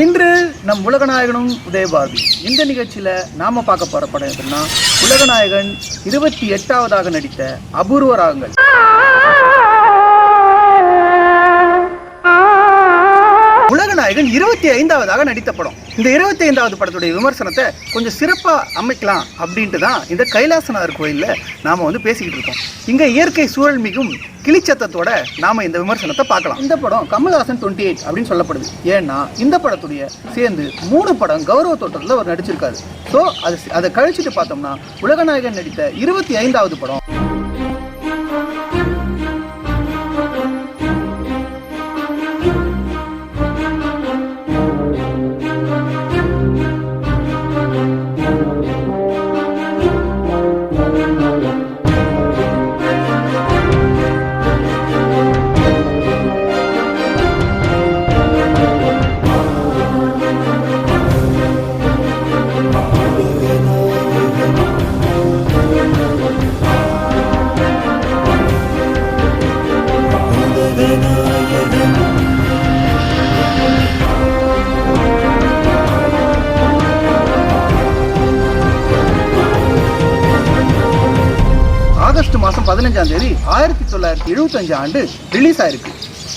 இன்று நம் உலகநாயகனும் உதயபாரதி. இந்த நிகழ்ச்சியில் நாம பார்க்க போற படம் எப்படின்னா உலகநாயகன் இருபத்தி எட்டாவதாக நடித்த அபூர்வ ராகங்கள். உலகநாயகன் இருபத்தி ஐந்தாவதாக நடித்த படம். இந்த இருபத்தி ஐந்தாவது படத்துடைய விமர்சனத்தை கொஞ்சம் சிறப்பாக அமைக்கலாம் அப்படின்ட்டு தான் இந்த கைலாசநாதர் கோயிலில் நாம் வந்து பேசிக்கிட்டு இருக்கோம். இங்கே இயற்கை சூழல் மிகும் கிளிச்சத்தத்தோட நாம் இந்த விமர்சனத்தை பார்க்கலாம். இந்த படம் கமல்ஹாசன் டுவெண்ட்டி எயிட் அப்படின்னு சொல்லப்படுது. ஏன்னா இந்த படத்துடைய சேர்ந்து மூணு படம் கௌரவ தோற்றத்தில் அவர் நடிச்சிருக்காரு. ஸோ அது அதை கழிச்சிட்டு பார்த்தோம்னா உலகநாயகன் நடித்த இருபத்தி ஐந்தாவது படம் இருபத்தஞ்சு ஆண்டு ரிலீஸ் ஆயிருக்கு.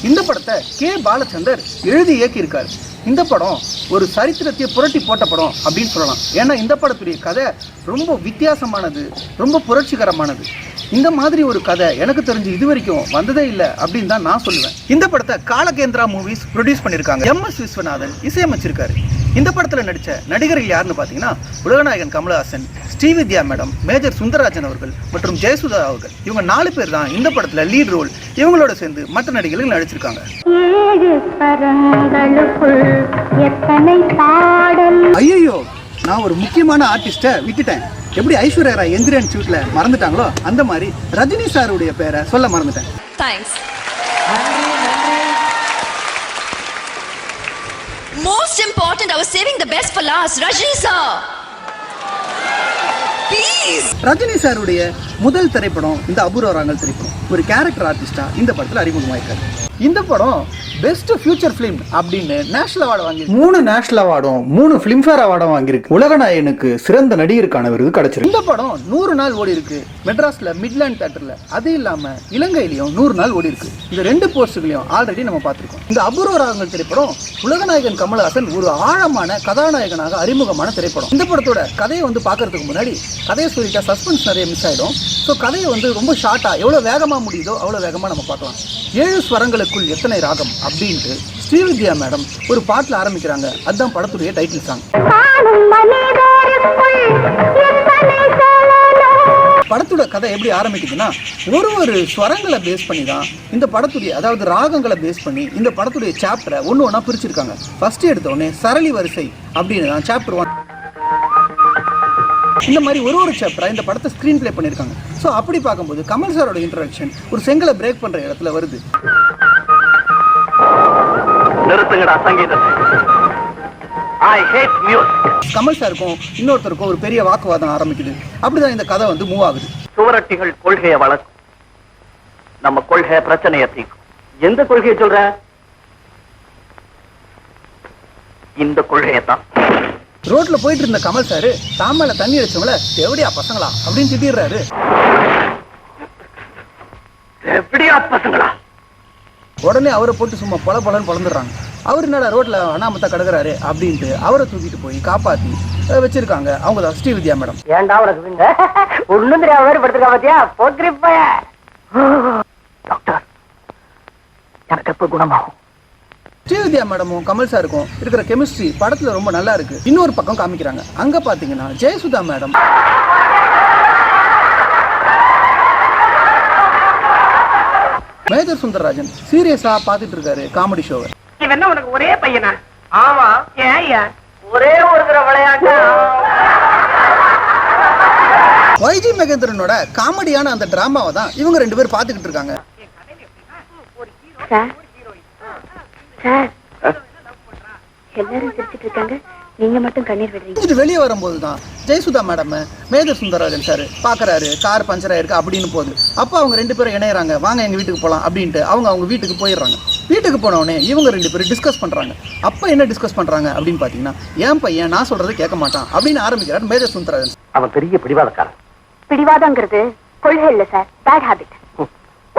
இந்த படத்தை கே. பாலச்சந்தர் எழுதி இயக்கியிருக்காரு. இந்த படம் ஒரு சரித்திரத்தை புரட்டி போட்ட படம் அப்படின்னு சொல்லலாம். ஏன்னா இந்த படத்துடைய கதை ரொம்ப வித்தியாசமானது ரொம்ப புரட்சிகரமானது. இந்த மாதிரி ஒரு கதை எனக்கு தெரிஞ்சு இது வரைக்கும் வந்ததே இல்லை அப்படின்னு தான் நான் சொல்லுவேன். இந்த படத்தை காலகேந்திரா மூவிஸ் ப்ரொடியூஸ் பண்ணியிருக்காங்க. எம் எஸ் விஸ்வநாதன் இசையமைச்சிருக்காரு. இந்த படத்தில் நடித்த நடிகர்கள் யாருன்னு பார்த்தீங்கன்னா உலகநாயகன் கமலஹாசன் ஸ்ரீவித்யா மேடம் மேஜர் சுந்தரராஜன் அவர்கள் மற்றும் ஜெயசுதா அவர்கள். இவங்க நாலு பேர் தான் இந்த படத்தில் லீட் ரோல் இவங்களோட சேர்ந்து மற்ற நடிகர்கள் நடிச்சிருக்காங்க. ஐயோ நான் ஒரு முக்கியமான ஆர்டிஸ்ட்டை விட்டுட்டேன். எப்படி ஐஸ்வர்யா ராய் எந்திரன் ஷூட்ல மறந்துட்டாங்களோ அந்த மாதிரி ரஜினி சாருடைய பேரை சொல்ல மறந்துட்டேன். Thanks. Saving the best for last. Rajni sir. Please. Rajini சாருடைய முதல் திரைப்படம் இந்த அபூர்வ ராங்கல் திரைப்படம். ஒரு கேரக்டர் ஆர்டிஸ்டா இந்த படத்தில் அறிமுகமாயிருக்காரு. இந்த படம் பெஸ்ட் ஃபியூச்சர் ஃபிலிம் அப்படின்னு நேஷனல் அவார்டு வாங்கி மூணு நேஷனல் அவார்டும் மூணு ஃபிலிம்ஃபேர் அவார்டும் வாங்கியிருக்கு. உலகநாயகனுக்கு சிறந்த நடிகருக்கான விருது கிடைச்சிருக்கு. இந்த படம் நூறு நாள் ஓடி இருக்கு. மெட்ராஸ்ல மிட்லாண்ட் தேட்டர்ல அது இல்லாம இலங்கையிலயும் நூறு நாள் ஓடி இருக்கு. இந்த ரெண்டு போஸ்டுகளையும் ஆல்ரெடி நம்ம பார்த்திருக்கோம். இந்த அபூர்வ ராகங்கள் திரைப்படம் உலகநாயகன் கமலஹாசன் ஒரு ஆழமான கதாநாயகனாக அறிமுகமான திரைப்படம். இந்த படத்தோட கதையை வந்து பார்க்கறதுக்கு முன்னாடி கதையை சொல்லிட்டா சஸ்பென்ஸ் நிறைய மிஸ் ஆயிடும். ஸோ கதையை வந்து ரொம்ப ஷார்ட்டா எவ்வளோ வேகமாக முடியுதோ அவ்வளோ வேகமாக நம்ம பார்க்கலாம். ஏழு ஸ்வரங்களுக்குள் எத்தனை ராகம் அப்படின்ட்டு ஸ்ரீவித்யா மேடம் ஒரு பாட்டில் ஆரம்பிக்கிறாங்க. அதுதான் படத்துடைய டைட்டில் சாங் படத்தோட கதை எப்படி ஆரம்பிக்குதுன்னா ஒரு ஒரு ஸ்வரங்களை பேஸ் பண்ணி தான் இந்த படத்துடைய அதாவது ராகங்களை பேஸ் பண்ணி இந்த படத்துடைய சாப்டரை ஒன்று ஒன்றா பிரிச்சிருக்காங்க. ஃபர்ஸ்ட் எடுத்த உடனே சரளி வரிசை அப்படின்னு தான் சாப்டர் ஒன் இந்த மாதிரி ஒரு ஒரு சாப்டரா இந்த படத்தை ஸ்க்ரீன் ப்ளே பண்ணியிருக்காங்க. ஸோ அப்படி பார்க்கும்போது கமல் சாரோட இன்ட்ரடக்ஷன் ஒரு செங்கலை பிரேக் பண்ணுற இடத்துல வருது. நிறுத்துங்கடா சங்கீதத்தை. கமல் சாருக்கும் இன்னொருத்தருக்கும் ஒரு பெரிய வாக்குவாதம் ஆரம்பிக்குது. அப்படிதான் இந்த கதை வந்து மூவ் ஆகுது. சுவரட்டிகள் கொள்கையை வளர்க்கும். நம்ம கொள்கை பிரச்சனையை தீர்க்கும். எந்த கொள்கையை சொல்ற? இந்த கொள்கையை தான் ரோட்ல போயிட்டு இருந்த கமல் சாரு தாமல தண்ணி அடிச்சவங்கள எவடியா பசங்களா? அப்படின்னு திட்டிடுறாரு. எப்படியா பசங்களா? உடனே அவரை போட்டு சும்மா பொல பொலன்னு பொழந்துடுறாங்க அவர் என்னடா ரோட்ல அனாமத்தா கிடக்குறாரு? அப்படின்ட்டு அவரை தூக்கிட்டு போய் காப்பாத்தி வச்சிருக்காங்க. அவங்க தான் ஸ்ரீவித்யா மேடம். ஏன்டா உனக்கு தெரியாம வேறு படுத்துருக்கா பாத்தியா? போக்கிரி பைய டாக்டர் எனக்கு எப்ப குணமாகும்? ஸ்ரீவித்யா மேடமும் கமல் சாருக்கும் இருக்கிற கெமிஸ்ட்ரி படத்துல ரொம்ப நல்லா இருக்கு. இன்னொரு பக்கம் காமிக்கிறாங்க. அங்க பாத்தீங்கன்னா ஜெயசுதா மேடம். மேஜர் சுந்தரராஜன் சீரியஸா பார்த்துட்டு இருக்காரு காமெடி ஷோவை இவன் என்ன உனக்கு ஒரே பையனா? ஆமா. ஏன் ஒரே ஒரு விளையாட்டு? வைஜி மகேந்திரனோட காமெடியான அந்த டிராமாவை தான் இவங்க ரெண்டு பேரும் பார்த்துக்கிட்டு இருக்காங்க. சார். எல்லாரும் சிரிச்சிட்டு இருக்காங்க. நீங்க மட்டும் கண்ணீர் விடுறீங்க. முடிச்சுட்டு வெளியே வரும்போது தான் Jayasudha madam major Sundararajan sir பார்க்கறாரு கார் பஞ்சர் ஆயிருக்கு அப்படின்னு போகுது. அப்போ அவங்க ரெண்டு பேரும் இணையறாங்க. வாங்க எங்க வீட்டுக்கு போகலாம் அப்படின்ட்டு அவங்க அவங்க வீட்டுக்கு போயிடுறாங்க. வீட்டுக்கு போனவுடனே இவங்க ரெண்டு பேரும் டிஸ்கஸ் பண்ணுறாங்க அப்போ என்ன டிஸ்கஸ் பண்ணுறாங்க அப்படின்னு பார்த்தீங்கன்னா என் பையன் நான் சொல்கிறத கேட்க மாட்டான் அப்படின்னு ஆரம்பிக்கிறார் மேஜர் சுந்தரராஜன் அவன் பெரிய பிடிவாதக்காரன். பிடிவாதங்கிறது கொள்கை இல்ல சார் பேட் ஹாபிட் ஹம்,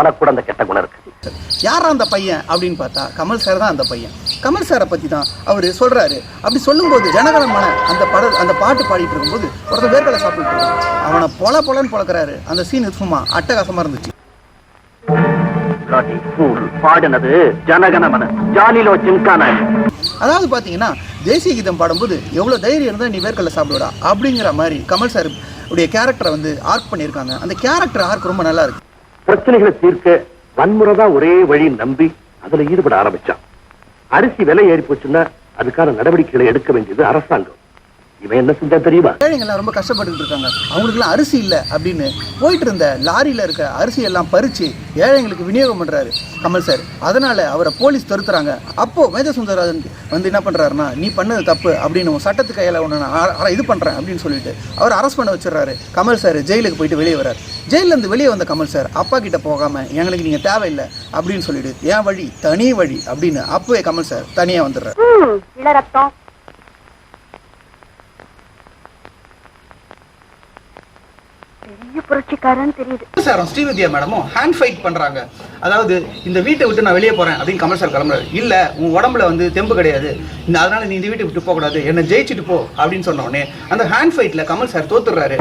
உனக்கு கூட அந்த கெட்ட குணம் இருக்கு. யாரா அந்த பையன் அப்படின்னு பார்த்தா கமல் சார் தான் அந்த பையன். கமல் சாரை பற்றி தான் அவர் சொல்கிறாரு அப்படி சொல்லும்போது ஜனகணமான அந்த பட அந்த பாட்டு பாடிட்டு இருக்கும்போது ஒருத்தர் வேர்க்கலை சாப்பிட்டு. அவனை பொல பொலன்னு பொழக்கிறாரு அந்த சீன் சும்மா அட்டகாசமாக இருந்துச்சு. Bloody fool. பாடினது ஜனகணமன ஜாலிலோ ஜிம்கானா அதாவது பார்த்தீங்கன்னா தேசிய கீதம் பாடும்போது எவ்வளோ தைரியம் இருந்தால் நீ வேர்க்கடலை சாப்பிடுடா அப்படிங்கிற மாதிரி கமல் சார் உடைய கேரக்டரை வந்து ஆர்க் பண்ணியிருக்காங்க. அந்த கேரக்டர் ஆர்க் ரொம்ப நல்லா இருக்கு. பிரச்சனைகளை தீர்க்க வன்முறை தான் ஒரே வழி நம்பி அதுல ஈடுபட ஆரம்பிச்சான். அரிசி விலை ஏறி போச்சுன்னா அதுக்கான நடவடிக்கைகளை எடுக்க வேண்டியது அரசாங்கம். இவன் என்ன செஞ்சா தெரியுமா? ஏழைங்கள்லாம் ரொம்ப கஷ்டப்பட்டுட்டு இருக்காங்க. அவங்களுக்குலாம் அரிசி இல்லை அப்படின்னு போயிட்டு இருந்த லாரியில் இருக்க அரிசி எல்லாம் பறித்து ஏழைங்களுக்கு விநியோகம் பண்ணுறாரு கமல் சார். அதனால் அவரை போலீஸ் துரத்துறாங்க. அப்போது மேஜர் சுந்தரராஜன் வந்து என்ன பண்ணுறாருன்னா நீ பண்ணது தப்பு அப்படின்னு சட்டத்து கையில் ஒன்று நான் இது பண்ணுறேன் அப்படின்னு சொல்லிட்டு அவர் அரெஸ்ட் பண்ண வச்சிடுறாரு. கமல் சார் ஜெயிலுக்கு போயிட்டு வெளியே வர்றாரு. ஜெயிலேருந்து வெளியே வந்த கமல் சார் அப்பா கிட்ட போகாமல் எங்களுக்கு நீங்கள் தேவையில்லை அப்படின்னு சொல்லிட்டு என் வழி? தனி வழி அப்படின்னு அப்போவே கமல் சார் தனியாக வந்துடுறாரு. பெரிய புரட்சிக்காரன் தெரியுது. சாரும் ஸ்ரீவித்யா மேடமும் ஹேண்ட் ஃபைட் பண்றாங்க. அதாவது இந்த வீட்டை விட்டு நான் வெளியே போறேன் அப்படின்னு கமல் சார் கிளம்புறாரு. இல்ல உன் உடம்புல வந்து தெம்பு கிடையாது. இந்த அதனால நீ இந்த வீட்டை விட்டு போக கூடாது என்ன ஜெயிச்சுட்டு போ அப்படின்னு சொன்ன உடனே அந்த ஹேண்ட் ஃபைட்ல கமல் சார் தோத்துடுறாரு.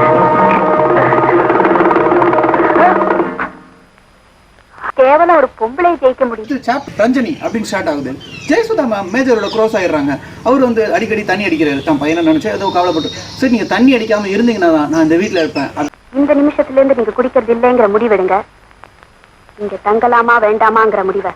கேவலம் ஒரு பொம்பளை ஜெயிக்க முடியும். சாப்டர் ரஞ்சனி அப்படின்னு ஸ்டார்ட் ஆகுது. ஜெயசுதா மேம் மேஜரோட க்ரோஸ் ஆயிடுறாங்க. அவர் வந்து அடிக்கடி தண்ணி அடிக்கிறாரு. தான் பையனை நினைச்சு ஏதோ கவலைப்பட்டு சரி நீங்க தண்ணி அடிக்காம இருந்தீங்கன்னா தான் நான் இந்த வீட்டில் இருப்பேன். இந்த நிமிஷத்துல இருந்து நீங்க குடிக்கிறது இல்லைங்கிற முடிவெடுங்க. இங்க தங்கலாமா வேண்டாமாங்கிற முடிவை.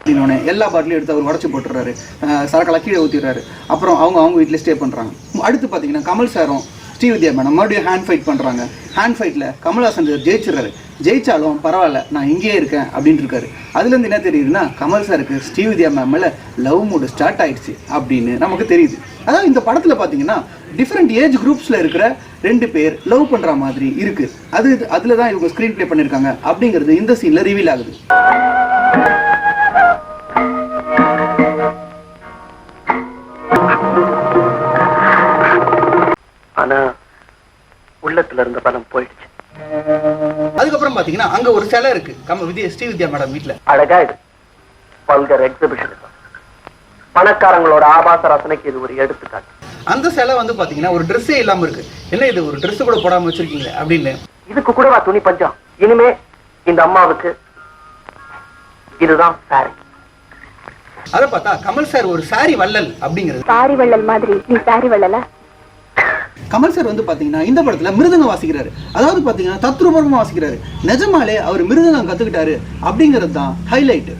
எல்லா பாட்டிலையும் எடுத்து அவர் உடச்சி போட்டுறாரு அஹ் சரக்கெல்லாம் கீழே ஊற்றிடுறாரு அப்புறம் அவங்க அவங்க வீட்டில் ஸ்டே பண்ணுறாங்க அடுத்து பார்த்தீங்கன்னா கமல் சாரும் ஸ்ரீவித்யா மேடம் மறுபடியும் ஹேண்ட் ஃபைட் பண்ணுறாங்க ஹேண்ட் ஃபைட்டில் கமல்ஹாசன் ஜெயிச்சிடுறாரு. ஜெயிச்சாலும் பரவாயில்ல நான் இங்கேயே இருக்கேன் அப்படின்னு இருக்காரு அதுலேருந்து என்ன தெரியுதுன்னா கமல் சாருக்கு ஸ்ரீவித்யா மேம் மேலே லவ் மூடு ஸ்டார்ட் ஆயிடுச்சு அப்படின்னு நமக்கு தெரியுது. அதாவது இந்த படத்தில் பார்த்தீங்கன்னா டிஃப்ரெண்ட் ஏஜ் குரூப்ஸில் இருக்கிற ரெண்டு பேர் லவ் பண்ணுற மாதிரி இருக்கு. அது அதில் தான் இவங்க ஸ்க்ரீன் ப்ளே பண்ணியிருக்காங்க அப்படிங்கிறது இந்த சீனில் ரிவீல் ஆகுது. ஆனா உள்ளத்துல இருந்த பலம் போயிடுச்சு. அதுக்கப்புறம் பாத்தீங்கன்னா அங்க ஒரு சிலை இருக்கு. கம வித்யா ஸ்ரீ வித்யா மேடம் வீட்ல. அழகா இது. பல்கர் எக்ஸிபிஷன் பணக்காரங்களோட ஆபாச ரசனைக்கு இது ஒரு எடுத்துக்காட்டு. அந்த சிலை வந்து பாத்தீங்கன்னா ஒரு ட்ரெஸ்ஸே இல்லாம இருக்கு. என்ன இது ஒரு Dress கூட போடாம வச்சிருக்கீங்களே அப்படின்னு. இதுக்கு கூடவா துணி பஞ்சம்? இனிமே இந்த அம்மாவுக்கு இதுதான் சாரி அதை பார்த்தா கமல் சார் ஒரு சாரி வள்ளல் அப்படிங்கிறது. சாரி வள்ளல் மாதிரி. நீ சாரி வள்ளலா? கமல் சார் வந்து பாத்தீங்கன்னா இந்த படத்துல மிருதங்கம் வாசிக்கிறாரு. அதாவது பாத்தீங்கன்னா தத்ரூபமா வாசிக்கிறாரு. நிஜமாலே அவர் மிருதங்கம் கத்துக்கிட்டாரு அப்படிங்கிறது தான் ஹைலைட்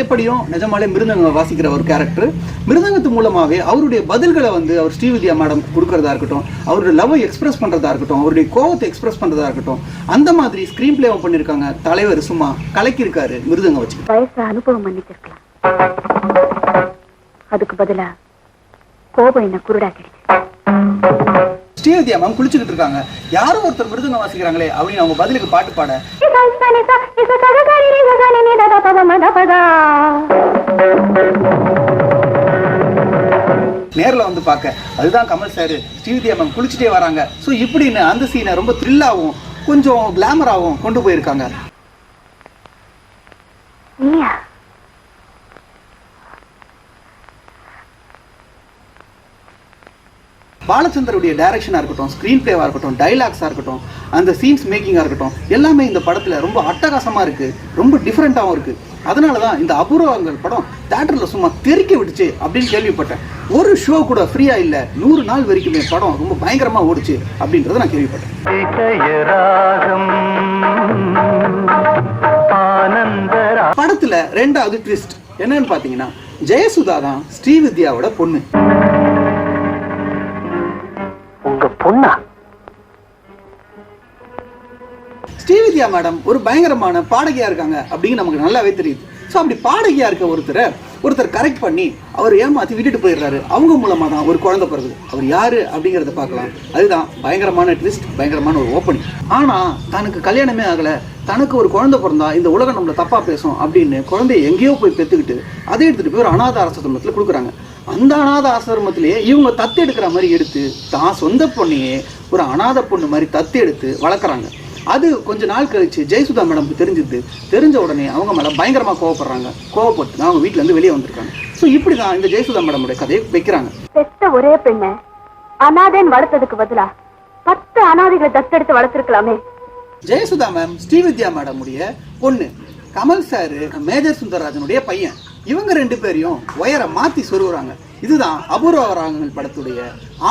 திரைப்படியும் நிஜமாலே மிருதங்க வாசிக்கிற ஒரு கேரக்டர் மிருதங்கத்து மூலமாவே அவருடைய பதில்களை வந்து அவர் ஸ்ரீவித்யா மேடம் கொடுக்கறதா இருக்கட்டும் அவருடைய லவ் எக்ஸ்பிரஸ் பண்றதா இருக்கட்டும் அவருடைய கோவத்தை எக்ஸ்பிரஸ் பண்றதா இருக்கட்டும் அந்த மாதிரி ஸ்க்ரீன் பிளேவும் பண்ணிருக்காங்க தலைவர் சும்மா கலக்கியிருக்காரு மிருதங்க வச்சு. வயசு அனுபவம் பண்ணிச்சிருக்கலாம் அதுக்கு பதிலாக கோபம் என்ன குருடாக்கிடுச்சு. ஸ்ரீவித்யா மேம் குளிச்சுக்கிட்டு இருக்காங்க. யாரோ ஒருத்தர் மிருதங்க வாசிக்கிறாங்களே அப்படின்னு அவங்க பதிலுக்கு பாட்டு பாட. நேர்ல வந்து பார்க்க அதுதான் கமல் சார். ஸ்ரீவித்யா மேம் குளிச்சுட்டே வராங்க. ஸோ இப்படின்னு அந்த சீனை ரொம்ப த்ரில்லாகவும் கொஞ்சம் கிளாமராகவும் கொண்டு போயிருக்காங்க. பாலச்சந்தருடைய டைரக்ஷனாக இருக்கட்டும் ஸ்க்ரீன் பிளேவாக இருக்கட்டும் டைலாக்ஸாக இருக்கட்டும் அந்த சீன்ஸ் மேக்கிங்காக இருக்கட்டும் எல்லாமே இந்த படத்தில் ரொம்ப அட்டகாசமாக இருக்குது ரொம்ப டிஃப்ரெண்ட்டாகவும் இருக்குது அதனால தான் இந்த அபூர்வங்கள் படம் தேட்டரில் சும்மா தெறிக்க விட்டுச்சு அப்படின்னு கேள்விப்பட்டேன். ஒரு ஷோ கூட ஃப்ரீயாக இல்லை நூறு நாள் வரைக்குமே படம் ரொம்ப பயங்கரமாக ஓடுச்சு அப்படின்றத நான் கேள்விப்பட்டேன். படத்தில் ரெண்டாவது ட்விஸ்ட் என்னன்னு பார்த்தீங்கன்னா ஜெயசுதா தான் ஸ்ரீவித்யாவோட பொண்ணு. உங்க பொண்ணா? ஸ்ரீவித்யா மேடம் ஒரு பயங்கரமான பாடகியா இருக்காங்க அப்படின்னு நமக்கு நல்லாவே தெரியுது. ஸோ அப்படி பாடகியா இருக்க ஒருத்தரை ஒருத்தர் கரெக்ட் பண்ணி அவர் ஏமாத்தி விட்டுட்டு போயிடுறாரு. அவங்க மூலமா தான் ஒரு குழந்தை பிறகு அவர் யாரு அப்படிங்கிறத பார்க்கலாம். அதுதான் பயங்கரமான ட்விஸ்ட் பயங்கரமான ஒரு ஓப்பனிங் ஆனா தனக்கு கல்யாணமே ஆகல. தனக்கு ஒரு குழந்தை பிறந்தா இந்த உலகம் நம்மளை தப்பா பேசும் அப்படின்னு குழந்தைய எங்கேயோ போய் பெற்றுக்கிட்டு அதை எடுத்துட்டு போய் ஒரு அனாத ஆசிரமத்தில் கொடுக்குறாங்க. அந்த அனாத ஆசிரமத்திலேயே இவங்க தத்து எடுக்கிற மாதிரி எடுத்து தான் சொந்த பொண்ணையே ஒரு அனாதை பொண்ணு மாதிரி தத்து எடுத்து வளர்க்குறாங்க. அது கொஞ்ச நாள் கழிச்சு ஜெயசுதா மேடம்க்கு தெரிஞ்சுது. தெரிஞ்ச உடனே அவங்க மேலே பயங்கரமாக கோவப்படுறாங்க. கோவப்பட்டு அவங்க வீட்ல இருந்து வெளியே வந்திருக்காங்க. ஸோ இப்படி தான் இந்த ஜெயசுதா மேடமுடைய கதையை வைக்கிறாங்க. பெத்த ஒரே பெண்ண அனாதைன்னு வளர்த்ததுக்கு பதிலா பத்து அனாதைகளை தத்தெடுத்து வளர்த்திருக்கலாமே. ஜெயசுதா மேம் ஸ்ரீவித்யா மேடமுடைய பொண்ணு. கமல் சார் மேஜர் சுந்தரராஜனுடைய பையன். இவங்க ரெண்டு பேரையும் ஒயரை மாத்தி சொருகுறாங்க. இதுதான் அபூர்வ ராகங்கள் படத்துடைய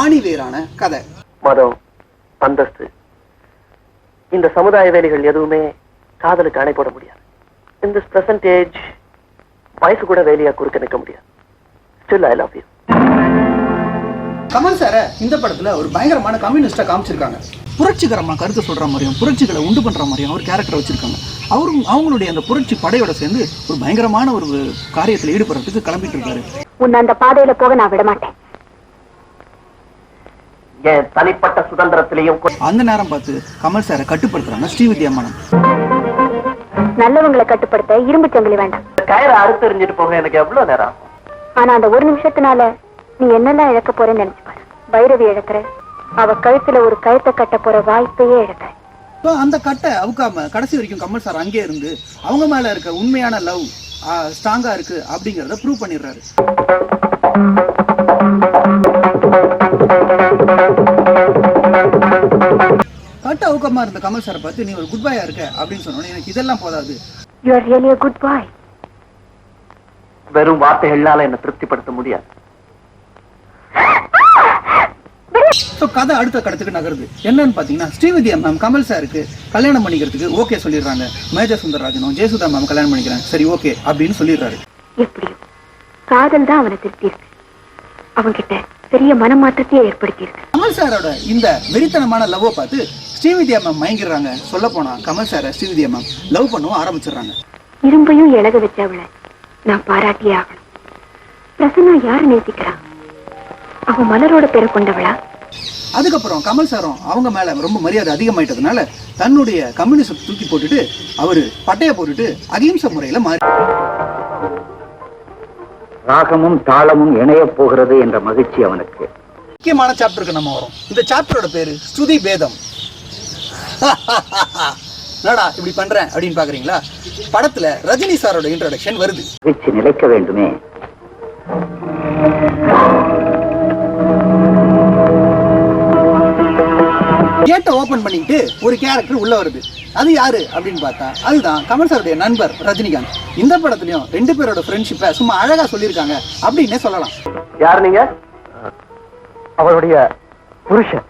ஆணிவேரான கதை. மதம் அந்தஸ்து. இந்த சமுதாய வேலைகள் எதுவுமே காதலுக்கு அணை போட முடியாது. இன் திஸ் பிரசன்ட் ஏஜ் வயசு கூட வேலையா குறுக்க நிற்க முடியாது. Still I love you Kamal சாரை இந்த படத்துல ஒரு பயங்கரமான கம்யூனிஸ்டா காமிச்சிருக்காங்க. புரட்சிகரமா கருத்து சொல்ற மாதிரியும் புரட்சிகளை உண்டு பண்ற மாதிரியும் ஒரு கேரக்டர் வச்சிருக்காங்க. அவரும் அவங்களுடைய அந்த புரட்சி படையோட சேர்ந்து ஒரு பயங்கரமான ஒரு காரியத்தில் ஈடுபடுறதுக்கு கிளம்பிட்டு இருக்காரு. உன்னை அந்த பாதையில போக நான் விட மாட்டேன் தனிப்பட்ட சுதந்திரத்திலையும் அந்த நேரம் பார்த்து கமல் சாரை கட்டுப்படுத்துறாங்க ஸ்ரீவித்யா மேடம். நல்லவங்களை கட்டுப்படுத்த இரும்பு சங்கிலி வேண்டாம். கயிறை அறுத்தெறிஞ்சிட்டு போக எனக்கு எவ்வளவு நேரம்? ஆனா அந்த ஒரு நிமிஷத்தினால நீ என்னெல்லாம் இழக்க போறேன்னு நினைச்சு பாரு. பைரவி இழக்கிற அவ கழுத்துல ஒரு கழுத்தை கட்ட போற வாய்ப்பையே இழக்கிற ஸோ அந்த கட்டை அவுக்காம கடைசி வரைக்கும் கமல் சார் அங்கே இருந்து அவங்க மேல இருக்க உண்மையான லவ் ஸ்ட்ராங்கா இருக்கு அப்படிங்கறத ப்ரூவ் பண்ணிடுறாரு. கட்டை அவுக்கமா இருந்த கமல் சாரை பார்த்து நீ ஒரு குட் பாயா இருக்க அப்படின்னு சொன்னோன்னே எனக்கு இதெல்லாம் போதாது. You are really good boy வெறும் வார்த்தைகளால என்ன திருப்திப்படுத்த முடியாது. ஸோ கதை அடுத்த கடத்துக்கு நகருது. என்னன்னு பார்த்தீங்கன்னா ஸ்ரீவித்யா மேம் கமல் சாருக்கு கல்யாணம் பண்ணிக்கிறதுக்கு ஓகே சொல்லிடுறாங்க. மேஜர் சுந்தரராஜனும் ஜெயசுதா மேம் கல்யாணம் பண்ணிக்கிறேன் சரி ஓகே அப்படின்னு சொல்லிடுறாரு. எப்படியோ? காதல் தான் அவனை திருப்தி இருக்கு அவன்கிட்ட பெரிய மனமாற்றத்தையே ஏற்படுத்தி இருக்கு கமல் சாரோட இந்த வெறித்தனமான லவ்வை பார்த்து ஸ்ரீவித்யா மேம் மயங்கிடுறாங்க சொல்ல போனா கமல் சாரை ஸ்ரீவித்யா மேம் லவ் பண்ணவும் ஆரம்பிச்சிடுறாங்க. இரும்பையும் இழக வச்சவளை நான் பாராட்டியே ஆகணும். பிரசன்னா யாரு நேசிக்கிறான் அவன் மலரோட பேரை கொண்டவளா? அதுக்கப்புறம் கமல் சாரும் அவங்க மேல ரொம்ப மரியாதை அதிகமாயிட்டதுனால தன்னுடைய கம்யூனிசம் தூக்கி போட்டுட்டு அவரு பட்டைய போட்டுட்டு அகிம்சை முறையில மாறி ராகமும் தாளமும் இணையப் போகிறது என்ற மகிழ்ச்சி அவனுக்கு. முக்கியமான சாப்டருக்கு நம்ம வரோம். இந்த சாப்டரோட பேரு ஸ்துதி பேதம். என்னடா இப்படி பண்றேன் அப்படின்னு பாக்குறீங்களா? படத்துல ரஜினி சாரோட இன்ட்ரோடக்ஷன் வருது. நிலைக்க வேண்டுமே. கேட்டை ஓபன் பண்ணிட்டு ஒரு கேரக்டர் உள்ள வருது. அது யாரு அப்படின்னு பார்த்தா அதுதான் கமல் சாருடைய நண்பர் ரஜினிகாந்த். இந்த படத்துலயும் ரெண்டு பேரோட ஃப்ரெண்ட்ஷிப்பை சும்மா அழகா சொல்லியிருக்காங்க அப்படின்னே சொல்லலாம். யார் நீங்க? அவருடைய புருஷன்.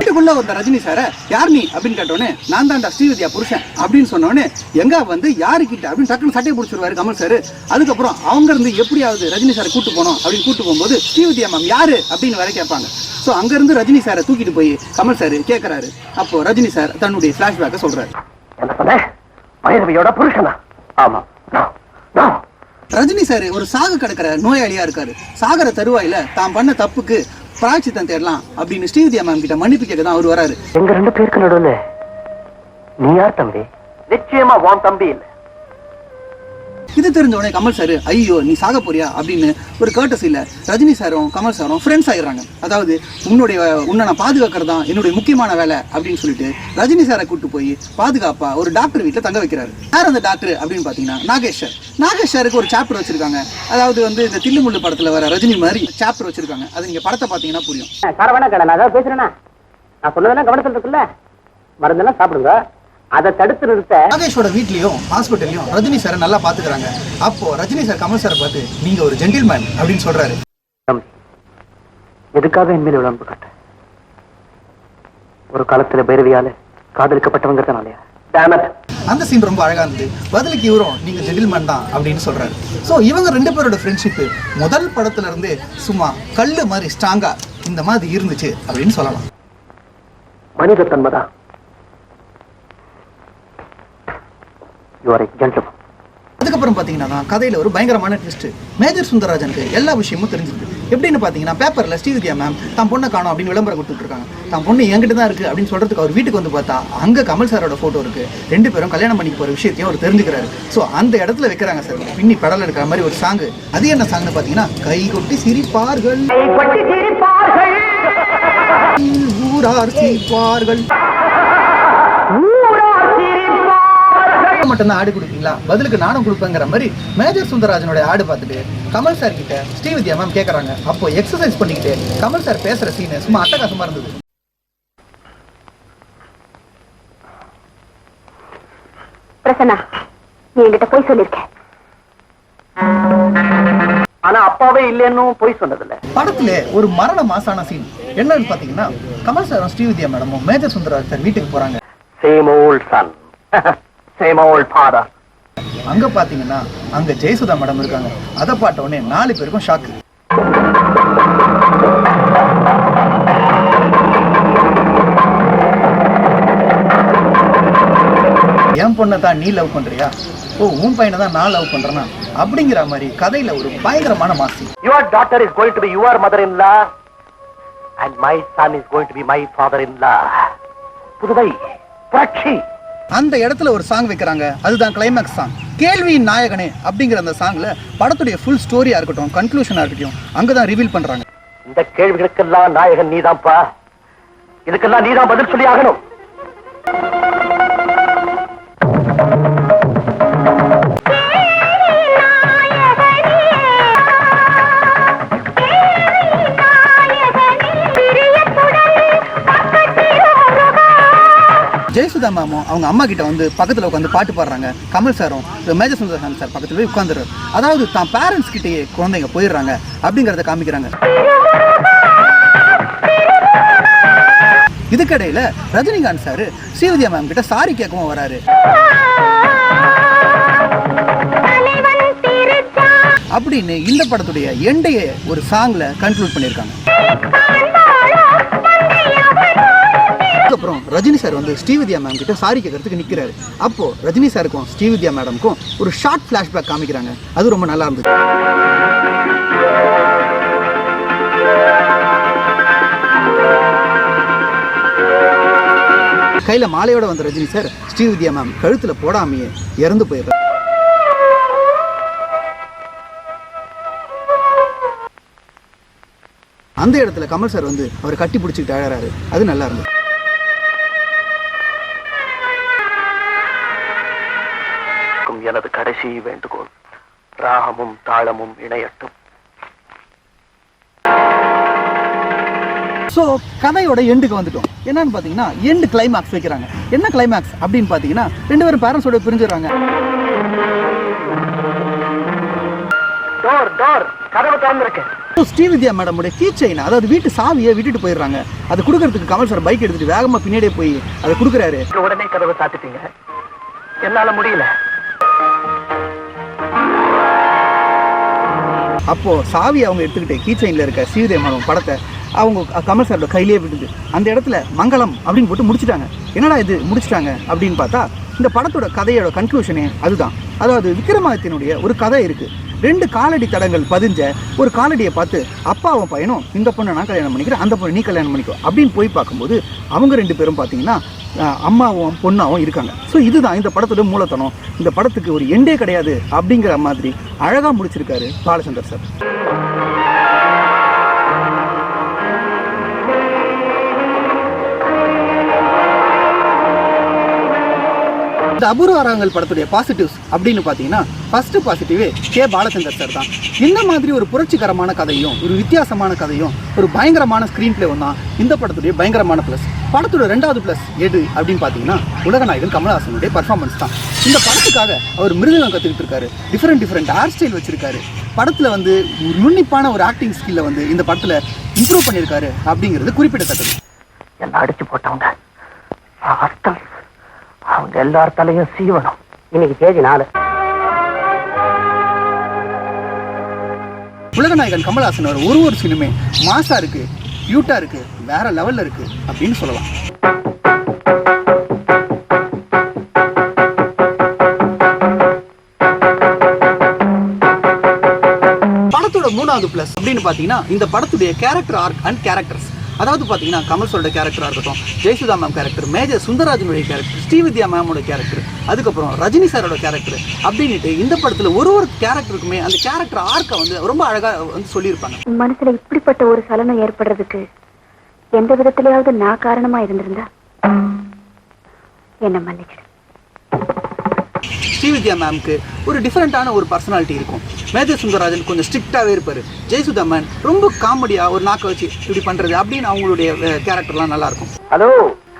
வீட்டுக்குள்ள வந்த ரஜினி சார யார் நீ? அப்படின்னு கேட்டோன்னே நான் தான்டா ஸ்ரீவித்யா புருஷன். அப்படின்னு சொன்னோடனே எங்க வந்து யாரு கிட்ட அப்படின்னு டக்குனு சட்டையை பிடிச்சிருவாரு கமல் சார். அதுக்கப்புறம் அவங்க இருந்து எப்படியாவது ரஜினி சாரை கூட்டு போனோம் அப்படின்னு கூட்டு போகும்போது ஸ்ரீவித்யா மேம் யாரு? அப்படின்னு வேற கேட்பாங்க. ஸோ அங்க இருந்து ரஜினி சாரை தூக்கிட்டு போய் கமல் சார் கேட்கறாரு அப்போ ரஜினி சார் தன்னுடைய பிளாஷ்பேக்கை சொல்றாரு. புருஷனா? ஆமா. ரஜினி சார் ஒரு சாக கிடக்கிற நோயாளியா இருக்காரு. சாகர தருவாயில தான் பண்ண தப்புக்கு பிராய்ச்சித்தம் தேடலாம் அப்படின்னு ஸ்ரீவித்யா மேம் கிட்ட மன்னிப்பு கேட்க தான் அவர் வராரு. எங்க ரெண்டு பேருக்கு நடுவில் நீ யார் தம்பி? நிச்சயமா வான் தம்பி இல்லை. இது தெரிஞ்ச உடனே கமல் சார் ஐயோ நீ சாக போறியா? அப்படின்னு ஒரு கேட்டசியில் ரஜினி சாரும் கமல் சாரும் ஃப்ரெண்ட்ஸ் ஆகிடுறாங்க அதாவது உன்னுடைய உன்னை நான் பாதுகாக்கிறது? தான் என்னுடைய முக்கியமான வேலை அப்படின்னு சொல்லிட்டு ரஜினி சாரை கூப்பிட்டு போய் பாதுகாப்பா ஒரு டாக்டர் வீட்டில் தங்க வைக்கிறாரு. யார் அந்த டாக்டர் அப்படின்னு பார்த்தீங்கன்னா நாகேஷ் சார். நாகேஷ் சாருக்கு ஒரு சாப்டர் வச்சிருக்காங்க. அதாவது வந்து இந்த தில்லுமுள்ளு படத்தில் வர ரஜினி மாதிரி சாப்டர் வச்சிருக்காங்க. அது நீங்கள் படத்தை பார்த்தீங்கன்னா புரியும். நான் நான் சொன்னதெல்லாம் கவனத்தில் இருக்குல்ல. மருந்தெல்லாம் சாப்பிடுங்க. அதை தடுத்து நிறுத்த நாகேஷோட வீட்லயும் ஹாஸ்பிட்டல்லையும் ரஜினி சாரை நல்லா பாத்துக்கிறாங்க. அப்போ ரஜினி சார் கமல் சாரை பார்த்து நீங்க ஒரு ஜென்டில்மேன் அப்படின்னு சொல்றாரு. எதுக்காக என் மேல விளம்பு காட்ட ஒரு காலத்துல பைரவியால காதலிக்கப்பட்டவங்கிறதுனாலயா? அந்த சீன் ரொம்ப அழகா இருந்தது. பதிலுக்கு இவரும் நீங்க ஜென்டில்மேன் தான் அப்படின்னு சொல்றாரு. ஸோ இவங்க ரெண்டு பேரோட ஃப்ரெண்ட்ஷிப் முதல் படத்துல இருந்தே சும்மா கல்லு மாதிரி ஸ்ட்ராங்கா இந்த மாதிரி இருந்துச்சு அப்படின்னு சொல்லலாம். மனித தன்மைதான் ஜென்டில்மன் அதுக்கப்புறம் பார்த்தீங்கன்னா கதையில் ஒரு பயங்கரமான ட்விஸ்ட் மேஜர் சுந்தரராஜனுக்கு எல்லா விஷயமும் தெரிஞ்சிருக்கு. எப்படின்னு பார்த்தீங்கன்னா பேப்பரில் ஸ்ரீவித்யா மேம் தான் பொண்ணை காணும் அப்படின்னு விளம்பரம் கொடுத்துட்டு இருக்காங்க தான் பொண்ணு என்கிட்ட தான் இருக்குது அப்படின்னு சொல்கிறதுக்கு அவர் வீட்டுக்கு வந்து பார்த்தா அங்கே கமல் சாரோட ஃபோட்டோ இருக்குது ரெண்டு பேரும் கல்யாணம் பண்ணிக்க போகிற விஷயத்தையும் அவர் தெரிஞ்சுக்கிறாரு. ஸோ அந்த இடத்துல வைக்கிறாங்க சார். பின்னி படல் எடுக்கிற மாதிரி ஒரு சாங் அது என்ன சாங்னு பார்த்தீங்கன்னா கை கொட்டி சிரிப்பார்கள். ஊரார் சிரிப்பார்கள். மட்டும்தான் ஆடு கொடுப்பீங்களா? பதிலுக்கு நானும் கொடுப்பேங்கிற மாதிரி மேஜர் சுந்தரராஜனுடைய ஆடு பார்த்துட்டு கமல் சார் கிட்ட ஸ்ரீவித்யா மேம் கேட்குறாங்க அப்போ எக்ஸசைஸ் பண்ணிக்கிட்டு கமல் சார் பேசுற சீன் சும்மா அட்டகாசமா இருந்தது. பிரசன்னா நீ என்கிட்ட போய் சொல்லிருக்க ஆனா அப்பாவே இல்லைன்னு போய் சொன்னதில்ல. படத்துல ஒரு மரண மாசான சீன் என்னன்னு பாத்தீங்கன்னா கமல் சாரும் ஸ்ரீவித்யா மேடமும் மேஜர் சுந்தரராஜ் சார் வீட்டுக்கு போறாங்க. Same old son same old father அங்க பாத்தீங்கன்னா அங்க ஜெயசுதா மேடம் இருக்காங்க. அதை பார்த்த உடனே நாலு பேருக்கும் ஷாக்கு என் பொண்ணை தான் நீ லவ் பண்றியா? ஓ உன் பையனை தான் நான் லவ் பண்றேனா? அப்படிங்கிற மாதிரி கதையில ஒரு பயங்கரமான மாசி. Your daughter is going to be your mother in law and my son is going to be my father in law Puduvai புரட்சி! அந்த இடத்துல ஒரு சாங் வைக்கிறாங்க. அதுதான் கிளைமேக்ஸ் சாங் கேள்வியின் நாயகனே அப்படிங்கிற அந்த சாங்ல படத்துடைய ஃபுல் ஸ்டோரியா இருக்கட்டும் கன்க்ளூஷனா இருக்கட்டும் அங்கதான் ரிவீல் பண்றாங்க. இந்த கேள்விகளுக்கெல்லாம் நாயகன் நீதான்ப்பா. இதுக்கெல்லாம் நீதான் பதில் சொல்லி ஆகணும் ஜெயசுதா மேமும் அவங்க அம்மா கிட்ட வந்து பக்கத்தில் உட்காந்து பாட்டு பாடுறாங்க. கமல் சாரும் மேஜர் சுந்தரன் சார் பக்கத்தில் போய் உட்காந்துரு. அதாவது தான் பேரண்ட்ஸ் கிட்டேயே குழந்தைங்க போயிடுறாங்க அப்படிங்கிறத காமிக்கிறாங்க. இதுக்கடையில் ரஜினிகாந்த் சார் ஸ்ரீவித்யா மேம் கிட்ட சாரி கேட்கவும் வராரு. அப்படின்னு இந்த படத்துடைய எண்டையை ஒரு சாங்ல கன்க்ளூட் பண்ணியிருக்காங்க. அதுக்கப்புறம் ரஜினி சார் வந்து ஸ்ரீவித்யா மேம் கிட்ட சாரி கேட்கறதுக்கு நிக்கிறாரு. அப்போ ரஜினி சாருக்கும் ஸ்ரீவித்யா மேடம்க்கும் ஒரு ஷார்ட் ஃபிளாஷ்பேக் காமிக்கிறாங்க. அது ரொம்ப நல்லா இருந்துச்சு. கையில மாலையோட வந்த ரஜினி சார் ஸ்ரீவித்யா மேம் கழுத்துல போடாமையே இறந்து போயிடுறாரு. அந்த இடத்துல கமல் சார் வந்து அவர் கட்டி பிடிச்சிக்கிட்டு அழறாரு. அது நல்லா இருந்தது இருக்கும் எனது கடைசி வேண்டுகோள். ராகமும் தாளமும் இணையட்டும். ஸோ கதையோட எண்டுக்கு வந்துட்டோம். என்னன்னு பார்த்தீங்கன்னா எண்டு கிளைமாக்ஸ் வைக்கிறாங்க. என்ன கிளைமாக்ஸ் அப்படின்னு பார்த்தீங்கன்னா ரெண்டு பேரும் பேரண்ட்ஸோட பிரிஞ்சுறாங்க டோர் டோர் கதவு திறந்திருக்கு. ஸோ ஸ்ரீவித்யா மேடமுடைய கீ செயின் அதாவது வீட்டு சாவியை விட்டுட்டு போயிடுறாங்க. அதை கொடுக்கறதுக்கு கமல் சார் பைக் எடுத்துட்டு வேகமாக பின்னாடியே போய் அதை கொடுக்குறாரு. உடனே கதவை சாத்திட்டீங்க. என்னால முடியல. அப்போது சாவி அவங்க எடுத்துக்கிட்டு கீச்சைனில் இருக்க ஸ்ரீவித்யா படத்தை அவங்க கமல் சாரோட கையிலேயே விட்டுது அந்த இடத்துல மங்களம் அப்படின்னு போட்டு முடிச்சிட்டாங்க. என்னடா இது? முடிச்சிட்டாங்க அப்படின்னு பார்த்தா இந்த படத்தோட கதையோட கன்க்ளூஷனே அதுதான். அதாவது விக்ரமாதித்தினுடைய ஒரு கதை இருக்குது ரெண்டு காலடி தடங்கள் பதிஞ்ச ஒரு காலடியை பார்த்து அப்பாவும் பையனும் இந்த பொண்ணை நான் கல்யாணம் பண்ணிக்கிறேன் அந்த பொண்ணை நீ கல்யாணம் பண்ணிக்கோ. அப்படின்னு போய் பார்க்கும்போது அவங்க ரெண்டு பேரும் பார்த்தீங்கன்னா அம்மாவும் பொண்ணாவும் இருக்காங்க. ஸோ இதுதான் இந்த படத்தோட மூலத்தனம். இந்த படத்துக்கு ஒரு எண்டே கிடையாது அப்படிங்கிற மாதிரி அழகாக முடிச்சிருக்காரு பாலச்சந்தர் சார். இந்த அபூர்வராங்கள் படத்துடைய பாசிட்டிவ்ஸ் அப்படின்னு பார்த்தீங்கன்னா ஃபர்ஸ்ட் பாசிட்டிவே கே பாலச்சந்தர் சார் தான். இந்த மாதிரி ஒரு புரட்சிகரமான கதையும் ஒரு வித்தியாசமான கதையும் ஒரு பயங்கரமான ஸ்க்ரீன் பிளேவும் தான் இந்த படத்துடைய பயங்கரமான ப்ளஸ் படத்தோட ரெண்டாவது ப்ளஸ் எது அப்படின்னு பார்த்தீங்கன்னா உலகநாயகன் கமல்ஹாசனுடைய பர்ஃபார்மன்ஸ் தான். இந்த படத்துக்காக அவர் மிருதங்கம் கற்றுக்கிட்டு இருக்காரு டிஃப்ரெண்ட் டிஃப்ரெண்ட் ஹேர் ஸ்டைல் வச்சிருக்காரு. படத்தில் வந்து ஒரு நுண்ணிப்பான ஒரு ஆக்டிங் ஸ்கில்லை வந்து இந்த படத்தில் இம்ப்ரூவ் பண்ணியிருக்காரு அப்படிங்கிறது குறிப்பிடத்தக்கது. என்ன அடிச்சு போட்டவங்க அவங்க எல்லார் தலையும் சீவனம் இன்னைக்கு தேதி நாலு உலகநாயகன் கமல்ஹாசன் ஒரு ஒரு சினிமே மாசா இருக்கு கியூட்டா இருக்கு வேற லெவல்ல இருக்கு அப்படின்னு சொல்லலாம். படத்தோட மூணாவது பிளஸ் அப்படின்னு பாத்தீங்கன்னா இந்த படத்துடைய கேரக்டர் ஆர்க் அண்ட் கேரக்டர்ஸ் அதாவது பார்த்தீங்கன்னா கமல் சொல்கிற கேரக்டராக இருக்கட்டும் ஜெயசுதா மேம் கேரக்டர் மேஜர் சுந்தரராஜனுடைய கேரக்டர் ஸ்ரீவித்யா மேமோட கேரக்டர் அதுக்கப்புறம் ரஜினி சாரோட கேரக்டர் அப்படின்ட்டு இந்த படத்தில் ஒரு ஒரு கேரக்டருக்குமே அந்த கேரக்டர் ஆர்க்கை வந்து ரொம்ப அழகாக வந்து சொல்லியிருப்பாங்க. உன் இப்படிப்பட்ட ஒரு சலனம் ஏற்படுறதுக்கு எந்த விதத்திலேயாவது நான் காரணமா இருந்திருந்தா? என்ன மன்னிச்சிடு. ஸ்ரீவித்யா மேம்க்கு ஒரு டிஃப்ரெண்ட்டான ஒரு பர்சனாலிட்டி இருக்கும். மேஜர் சுந்தரராஜன் கொஞ்சம் ஸ்ட்ரிக்டாகவே இருப்பார். ஜெயசுதா மேன் ரொம்ப காமெடியாக ஒரு நாக்கை வச்சு இப்படி பண்ணுறது அப்படின்னு அவங்களுடைய கேரக்டர்லாம் நல்லாயிருக்கும் ஹலோ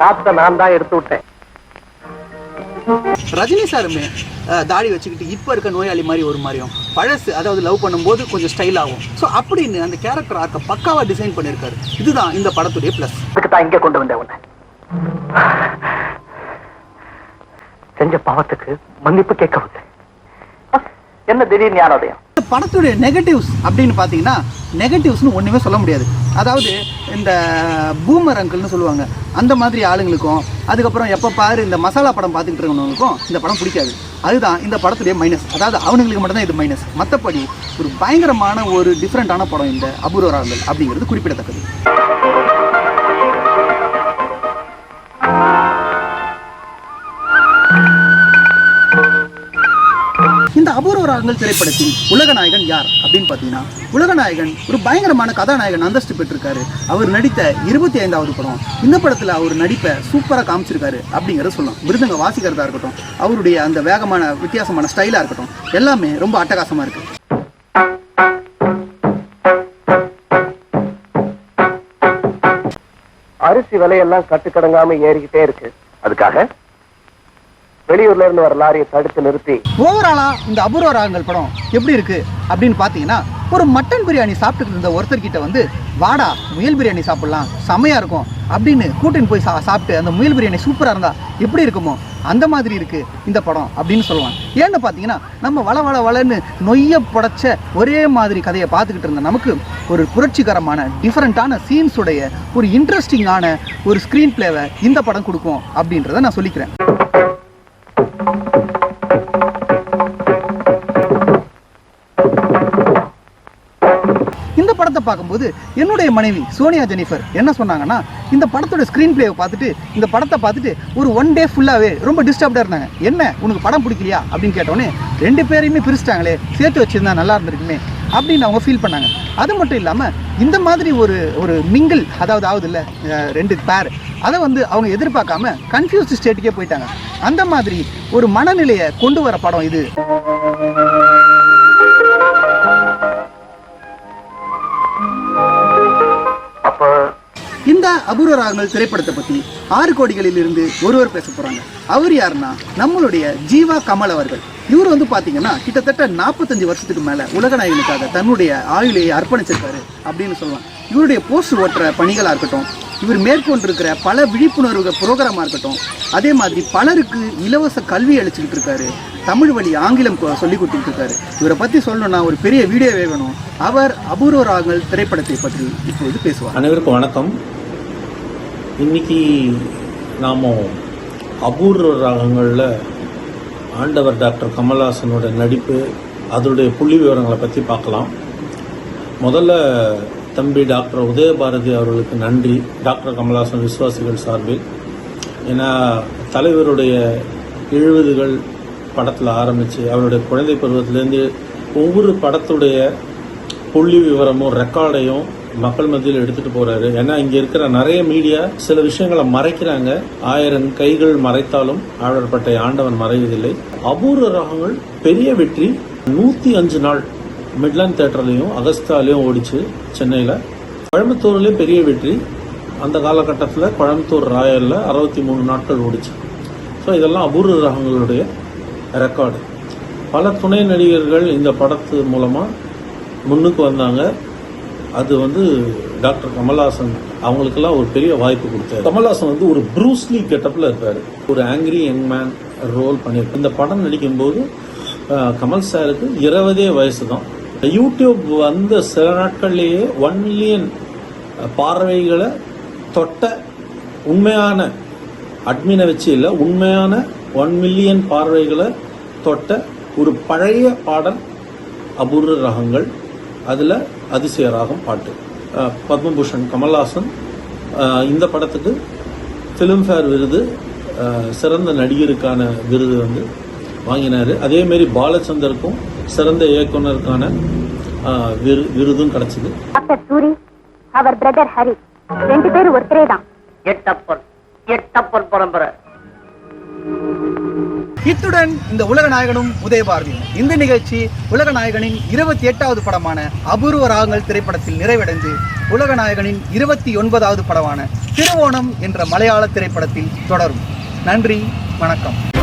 காத்த நான் தான் எடுத்து விட்டேன். ரஜினி சாருமே தாடி வச்சுக்கிட்டு இப்போ இருக்க நோயாளி மாதிரி ஒரு மாதிரியும் பழசு அதாவது லவ் பண்ணும்போது கொஞ்சம் ஸ்டைல் ஆகும். ஸோ அப்படின்னு அந்த கேரக்டர் ஆர்க்கை பக்காவாக டிசைன் பண்ணியிருக்காரு இதுதான் இந்த படத்துடைய ப்ளஸ் அதுக்கு தான் இங்க கொண்டு வந்தேன் உன்னை. செஞ்ச பாவத்துக்கு மன்னிப்பு கேட்க வந்தேன் என்ன திடீர் ஞானோதயம்? இந்த படத்துடைய நெகட்டிவ்ஸ் அப்படின்னு பார்த்தீங்கன்னா நெகட்டிவ்ஸ்னு ஒன்றுமே சொல்ல முடியாது. அதாவது இந்த பூமர் அங்கிள்னு சொல்லுவாங்க. அந்த மாதிரி ஆளுங்களுக்கும் அதுக்கப்புறம் எப்போ பாரு இந்த மசாலா படம் பார்த்துக்கிட்டு இருக்கவங்களுக்கும் இந்த படம் பிடிக்காது. அதுதான் இந்த படத்துடைய மைனஸ் அதாவது அவனுங்களுக்கு மட்டும்தான் இது மைனஸ் மற்றபடி ஒரு பயங்கரமான ஒரு டிஃப்ரெண்ட்டான படம் இந்த அபூர்வ ராகங்கள் அப்படிங்கிறது குறிப்பிடத்தக்கது. அபூர்வ ராகங்கள் திரைப்படத்தின் உலகநாயகன் யார் அப்படின்னு பார்த்தீங்கன்னா உலகநாயகன் ஒரு பயங்கரமான கதாநாயகன் அந்தஸ்து பெற்றிருக்காரு. அவர் நடித்த இருபத்தி ஐந்தாவது படம். இந்த படத்தில் அவர் நடிப்பை சூப்பராக காமிச்சிருக்காரு அப்படிங்கிறத சொல்லலாம். விருதுங்க வாசிக்கிறதா இருக்கட்டும் அவருடைய அந்த வேகமான வித்தியாசமான ஸ்டைலாக இருக்கட்டும் எல்லாமே ரொம்ப அட்டகாசமாக இருக்கு. அரிசி விலையெல்லாம் கட்டுக்கடங்காம ஏறிக்கிட்டே இருக்கு. அதுக்காக வெளியூர்ல இருந்து வர லாரியை தடுத்து நிறுத்தி. ஓவராலா இந்த அபூர்வ ராகங்கள் படம் எப்படி இருக்கு அப்படின்னு பார்த்தீங்கன்னா ஒரு மட்டன் பிரியாணி சாப்பிட்டுட்டு இருந்த ஒருத்தர்கிட்ட வந்து வாடா முயல் பிரியாணி சாப்பிடலாம். செமையா இருக்கும். அப்படின்னு கூட்டின்னு போய் சா சாப்பிட்டு அந்த முயல் பிரியாணி சூப்பராக இருந்தா எப்படி இருக்குமோ அந்த மாதிரி இருக்கு இந்த படம். அப்படின்னு சொல்லுவாங்க. ஏன்னு பார்த்தீங்கன்னா நம்ம வள வள வளன்னு நொய்ய புடைச்ச ஒரே மாதிரி கதையை பார்த்துக்கிட்டு இருந்த நமக்கு ஒரு புரட்சிகரமான டிஃப்ரெண்ட்டான சீன்ஸுடைய ஒரு இன்ட்ரெஸ்டிங்கான ஒரு ஸ்க்ரீன் பிளேவை இந்த படம் கொடுக்கும் அப்படின்றத நான் சொல்லிக்கிறேன். படத்தை பார்க்கும்போது என்னுடைய மனைவி சோனியா ஜெனிஃபர் என்ன சொன்னாங்கன்னா இந்த படத்தோட ஸ்க்ரீன் பிளேவை பார்த்துட்டு இந்த படத்தை பார்த்துட்டு ஒரு ஒன் டே ஃபுல்லாகவே ரொம்ப டிஸ்டர்ப்டாக இருந்தாங்க. என்ன உனக்கு படம் பிடிக்கலையா? அப்படின்னு கேட்டோன்னே ரெண்டு பேரையுமே பிரிச்சிட்டாங்களே சேர்த்து வச்சிருந்தா நல்லா இருந்திருக்குமே அப்படின்னு அவங்க ஃபீல் பண்ணாங்க. அது மட்டும் இல்லாமல் இந்த மாதிரி ஒரு ஒரு மிங்கிள் அதாவது ஆகுது இல்லை ரெண்டு பேர் அதை வந்து அவங்க எதிர்பார்க்காம கன்ஃபியூஸ்ட் ஸ்டேட்டுக்கே போயிட்டாங்க. அந்த மாதிரி ஒரு மனநிலையை கொண்டு வர படம் இது. இந்த அபூர்வ ராகங்கள் திரைப்படத்தை பத்தி ஆறு கோடிகளில் இருந்து ஒருவர் பேச போறாங்க. அவர் யாருன்னா நம்மளுடைய ஜீவா கமல் அவர்கள். இவர் வந்து பாத்தீங்கன்னா கிட்டத்தட்ட நாற்பத்தஞ்சு வருஷத்துக்கு மேல உலகநாயகனுக்காக தன்னுடைய ஆயுளையை அர்ப்பணிச்சிருக்காரு அப்படின்னு சொல்லலாம். இவருடைய போஸ்ட் ஓட்டுற பணிகளா இருக்கட்டும் இவர் மேற்கொண்டிருக்கிற பல விழிப்புணர்வு புரோகிராமா இருக்கட்டும் அதே மாதிரி பலருக்கு இலவச கல்வி அளிச்சுக்கிட்டு இருக்காரு. தமிழ் வழி ஆங்கிலம் சொல்லி கொடுத்துட்டு இருக்காரு. இவரை பத்தி சொல்லணும்னா ஒரு பெரிய வீடியோவே வேணும். அவர் அபூர்வ ராகங்கள் திரைப்படத்தை பற்றி இப்பொழுது பேசுவார். அனைவருக்கும் வணக்கம். இன்னைக்கு நாம் அபூர்வ ராகங்களில் ஆண்டவர் டாக்டர் கமல்ஹாசனோட நடிப்பு அதோடைய புள்ளி விவரங்களை பற்றி பார்க்கலாம். முதல்ல தம்பி டாக்டர் உதயபாரதி அவர்களுக்கு நன்றி டாக்டர் கமல்ஹாசன் விசுவாசிகள் சார்பில். ஏன்னா தலைவருடைய எழுபதுகள் படத்தில் ஆரம்பித்து அவருடைய குழந்தை பருவத்திலேருந்து ஒவ்வொரு படத்துடைய புள்ளி விவரமும் ரெக்கார்டையும் மக்கள் மத்தியில் எடுத்துட்டு போறாரு. ஏன்னா இங்க இருக்கிற நிறைய மீடியா சில விஷயங்களை மறைக்கிறாங்க. ஆயிரம் கைகள் மறைத்தாலும் ஆழற்பட்டை ஆண்டவன் மறைவதில்லை. அபூர்வ ராகங்கள் பெரிய வெற்றி. நூத்தி அஞ்சு நாள் மிட்லாண்ட் தேட்டர்லையும் அகஸ்தாலையும் ஓடிச்சு சென்னையில். கோயம்புத்தூர்லேயும் பெரிய வெற்றி. அந்த காலகட்டத்தில் கோயம்புத்தூர் ராயலில் அறுபத்தி மூணு நாட்கள் ஓடிச்சு. ஸோ இதெல்லாம் அபூர்வ ராகங்களுடைய ரெக்கார்டு பல துணை நடிகர்கள் இந்த படத்து மூலமாக முன்னுக்கு வந்தாங்க. அது வந்து டாக்டர் கமல்ஹாசன் அவங்களுக்கெல்லாம் ஒரு பெரிய வாய்ப்பு கொடுத்தாரு. கமல்ஹாசன் வந்து ஒரு ப்ரூஸ்லி கெட்டப்பில் இருப்பார். ஒரு ஆங்கிரி யங் மேன் ரோல் பண்ணியிருப்பார். இந்த படம் நடிக்கும்போது கமல் சாருக்கு இருபதே வயசு தான் யூடியூப் வந்த சில நாட்கள்லேயே ஒன் மில்லியன் பார்வைகளை தொட்ட உண்மையான அட்மினை வச்சு இல்லை உண்மையான ஒன் மில்லியன் பார்வைகளை தொட்ட ஒரு பழைய பாடல் அபூர்வ ரகங்கள். அதில் அதிசய ராகம் பாட்டு பத்மபூஷன் கமல்ஹாசன் இந்த படத்துக்கு ஃபிலிம்ஃபேர் விருது சிறந்த நடிகருக்கான விருது வந்து வாங்கினார். அதேமாரி பாலச்சந்தருக்கும் சிறந்த இயக்குனருக்கான விரு விருதும் கிடச்சிது. டாக்டர் சூரி அவர் பிரதர் ஹரி. ரெண்டு பேரும் ஒருத்தரே தான். எட்டப்பன் எட்டப்பன் பரம்பரை. இத்துடன் இந்த உலக நாயகனும் உதயபாரதி இந்த நிகழ்ச்சி உலக நாயகனின் இருபத்தி எட்டாவது படமான அபூர்வ ராகங்கள் திரைப்படத்தில் நிறைவடைந்து உலக நாயகனின் இருபத்தி ஒன்பதாவது படமான திருவோணம் என்ற மலையாள திரைப்படத்தில் தொடரும். நன்றி வணக்கம்.